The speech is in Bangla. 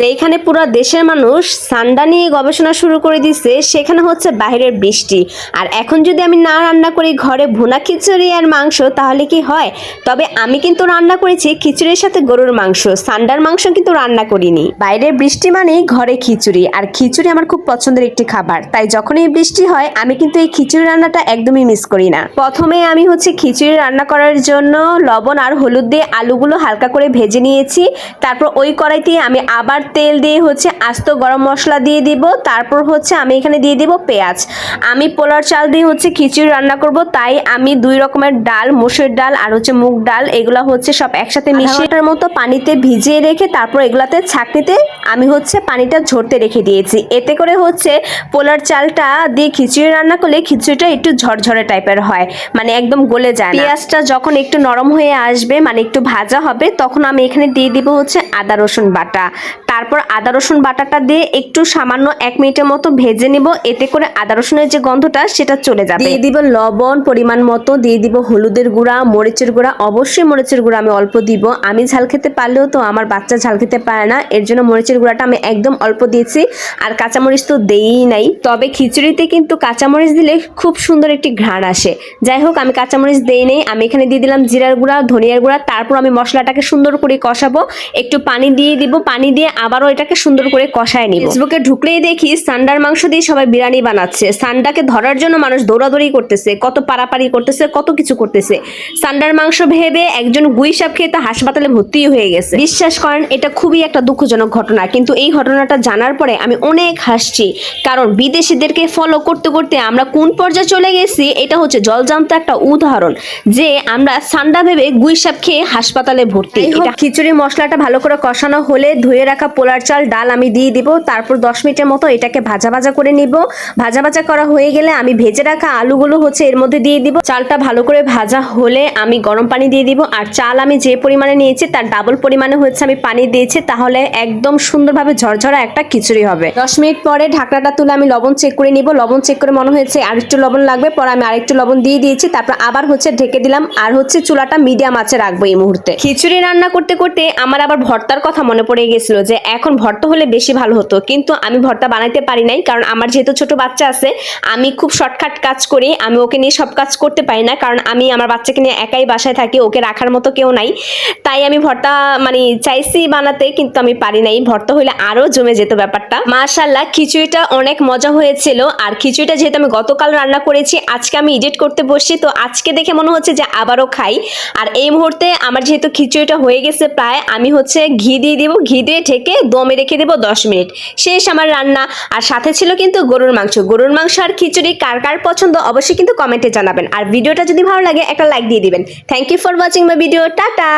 যে এখানে পুরো দেশের মানুষ সান্ডা নিয়ে গবেষণা শুরু করে দিছে, সেখানে হচ্ছে বাইরের বৃষ্টি। আর এখন যদি আমি না রান্না করি ঘরে ভুনা খিচুড়ি আর মাংস, তাহলে কি হয়? তবে আমি কিন্তু রান্না করেছি খিচুড়ির সাথে গরুর মাংস। সান্ডার মাংস কিন্তু রান্না করিনি। বাইরের বৃষ্টি মানেই ঘরে খিচুড়ি। আর খিচুড়ি আমার খুব পছন্দের একটি খাবার। তাই যখনই বৃষ্টি হয়, আমি কিন্তু এই খিচুড়ি রান্নাটা একদমই মিস করি না। প্রথমে আমি হচ্ছে খিচুড়ি রান্না করার জন্য লবণ আর হলুদ দিয়ে আলুগুলো হালকা করে ভেজে নিয়েছি। তারপর ওই কড়াইতে আমি আবার তেল দিয়ে হচ্ছে আস্ত গরম মশলা দিয়ে দিব। তারপর হচ্ছে আমি এখানে দিয়ে দিব পেঁয়াজ। আমি পোলার চাল দিয়ে হচ্ছে খিচুড়ি রান্না করব। তাই আমি দুই রকমের ডাল মুসুর ডাল আর হচ্ছে মুগ ডাল এগুলো হচ্ছে সব একসাথে মিশিয়ে মতো পানিতে ভিজিয়ে রেখে তারপর এগুলাতে ছাঁকনিতে আমি হচ্ছে পানিটা ঝরতে রেখে দিয়েছি। এতে করে হচ্ছে পোলার চালটা দিয়ে খিচুড়ি রান্না করলে খিচুড়িটা একটু ঝরঝরে টাইপের হয়। মানে একদম গলে যায়। পেঁয়াজটা যখন একটু নরম হয়ে আসবে মানে একটু ভাজা হবে তখন আমি এখানে দিয়ে দিব হচ্ছে আদা রসুন বাটা। তারপর আদা, রসুন বাটাটা দিয়ে একটু সামান্য এক মিনিটের মতো ভেজে নিব। এতে করে আদা, রসুনের যে গন্ধটা, সেটা চলে যাবে। দিয়ে দিব লবণ পরিমাণ মতো, দিয়ে দিব হলুদের গুঁড়া, মরিচের গুঁড়া। অবশ্যই মরিচের গুঁড়া আমি অল্প দিব। আমি ঝাল খেতে পারলেও তো আমার বাচ্চা ঝাল খেতে পারে না, এর জন্য মরিচের গুঁড়াটা আমি একদম অল্প দিয়েছি। আর কাঁচামরিচ তো দেই নাই। তবে খিচুড়িতে কিন্তু কাঁচামরিচ দিলে খুব সুন্দর একটি ঘ্রাণ আসে। যাই হোক, আমি কাঁচামরিচ দেই নেই। আমি এখানে দিয়ে দিলাম জিরার গুঁড়া, ধনিয়ার গুঁড়া। তারপর আমি মশলাটাকে সুন্দর করে কষাবো। একটু পানি দিয়ে দিব। পানি দিয়ে আবারও এটাকে সুন্দর করে কষায় নিব। ফেসবুকে ঢুকলেই দেখি সান্ডার মাংস দিয়ে সবাই বিরিয়ানি বানাচ্ছে। সান্ডাকে ধরার জন্য মানুষ দৌড়াদৌড়ি করতেছে কত পারাপারি করতেছে কত কিছু করতেছে। সান্ডার মাংস ভেবে একজন গুই সাপ খেয়ে তা হাসপাতালে ভর্তি হয়ে গেছে। বিশ্বাস করেন এটা খুবই একটা দুঃখজনক ঘটনা। কিন্তু এই ঘটনাটা জানার পরে আমি অনেক হাসছি। কারণ বিদেশিদেরকে ফলো করতে করতে আমরা কোন পর্যায়ে চলে গেছি এটা হচ্ছে জলজান্ত একটা উদাহরণ। যে আমরা সান্ডা ভেবে গুই সাপ খেয়ে হাসপাতালে ভর্তি। খিচুড়ি মশলাটা ভালো করে কষানো হলে ধুয়ে রাখা পোলার চাল, ডাল আমি দিয়ে দিব। তারপর দশ মিনিটের মতো এটাকে ভাজা ভাজা করে নিব। ভাজা ভাজা করা হয়ে গেলে আমি ভেজে রাখা আলুগুলো হচ্ছে এর মধ্যে দিয়ে দিব। চালটা ভালো করে ভাজা হলে আমি গরম পানি দিয়ে দিব। আর চাল আমি যে পরিমাণে নিয়েছি তার ডাবল পরিমাণে হচ্ছে আমি পানি দিয়েছি। তাহলে একদম সুন্দরভাবে ঝরঝরা একটা খিচুড়ি হবে। দশ মিনিট পরে ঢাকনাটা তুলে আমি লবণ চেক করে নিব। লবণ চেক করে মনে হয়েছে আরেকটু লবণ লাগবে। পরে আমি আরেকটু লবণ দিয়ে দিয়েছি। তারপর আবার হচ্ছে ঢেকে দিলাম। আর হচ্ছে চুলাটা মিডিয়াম আঁচে রাখব এই মুহূর্তে। খিচুড়ি রান্না করতে করতে আমার আবার ভর্তার কথা মনে পড়ে গেছিল যে এখন ভর্তা হলে বেশি ভালো হতো। কিন্তু আমি ভর্তা বানাইতে পারি নাই, কারণ আমার যেহেতু ছোট বাচ্চা আছে, আমি খুব শর্টকাট কাজ করি, আমি ওকে নিয়ে সব কাজ করতে পারি না, কারণ আমি আমার বাচ্চাকে নিয়ে একাই বাসায় থাকি, ওকে রাখার মতো কেউ নাই। তাই আমি ভর্তা মানে চাইছি বানাতে, কিন্তু আমি পারি নাই। ভর্তা হলে আরও জমে যেত ব্যাপারটা। মাশাল্লাহ খিচুড়িটা অনেক মজা হয়েছিল, আর খিচুড়িটা যেহেতু আমি গতকাল রান্না করেছি, আজকে আমি এডিট করতে বসছি, তো আজকে দেখে মনে হচ্ছে যে আবারও খাই। আর এই মুহূর্তে আমার যেহেতু খিচুড়িটা হয়ে গেছে প্রায়, আমি হচ্ছে ঘি দিয়ে দিব, ঘি দিয়ে ঢেকে দমে রেখে দেবো দশ মিনিট। শেষ আমার রান্না। আর সাথে ছিল কিন্তু গরুর মাংস। গরুর মাংস আর খিচুড়ি কার কার পছন্দ অবশ্যই কিন্তু কমেন্টে জানাবেন। আর ভিডিওটা যদি ভালো লাগে একটা লাইক দিয়ে দিবেন। Thank you for watching my video tata